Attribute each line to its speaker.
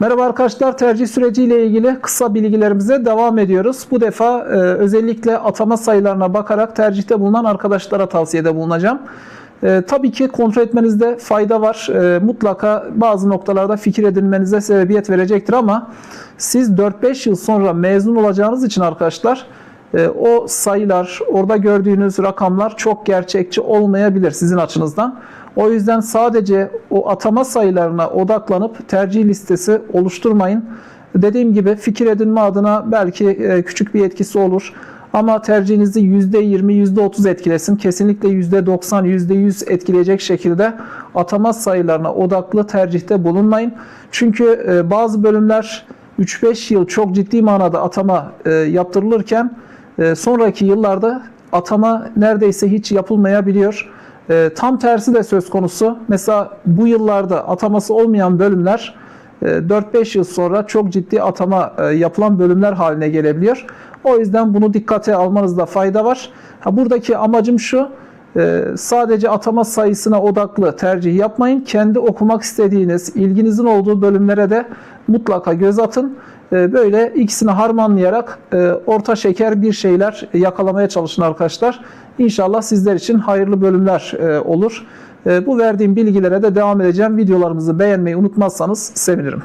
Speaker 1: Merhaba arkadaşlar, tercih süreciyle ilgili kısa bilgilerimize devam ediyoruz. Bu defa e, özellikle atama sayılarına bakarak tercihte bulunan arkadaşlara tavsiyede bulunacağım. E, tabii ki kontrol etmenizde fayda var. E, mutlaka bazı noktalarda fikir edinmenize sebebiyet verecektir ama siz 4-5 yıl sonra mezun olacağınız için arkadaşlar o sayılar, orada gördüğünüz rakamlar çok gerçekçi olmayabilir sizin açınızdan. O yüzden sadece o atama sayılarına odaklanıp tercih listesi oluşturmayın. Dediğim gibi fikir edinme adına belki e, küçük bir etkisi olur. Ama tercihinizi %20, %30 etkilesin. Kesinlikle %90, %100 etkileyecek şekilde atama sayılarına odaklı tercihte bulunmayın. Çünkü e, bazı bölümler 3-5 yıl çok ciddi manada atama e, yaptırılırken e, sonraki yıllarda atama neredeyse hiç yapılmayabiliyor. E, tam tersi de söz konusu. Mesela bu yıllarda ataması olmayan bölümler e, 4-5 yıl sonra çok ciddi atama e, yapılan bölümler haline gelebiliyor. O yüzden bunu dikkate almanızda fayda var. Buradaki amacım şu. E, Sadece atama sayısına odaklı tercih yapmayın. Kendi okumak istediğiniz, ilginizin olduğu bölümlere de mutlaka göz atın. E, Böyle ikisini harmanlayarak e, orta şeker bir şeyler yakalamaya çalışın arkadaşlar. İnşallah sizler için hayırlı bölümler e, olur. E, Bu verdiğim bilgilere de devam edeceğim. Videolarımızı beğenmeyi unutmazsanız sevinirim.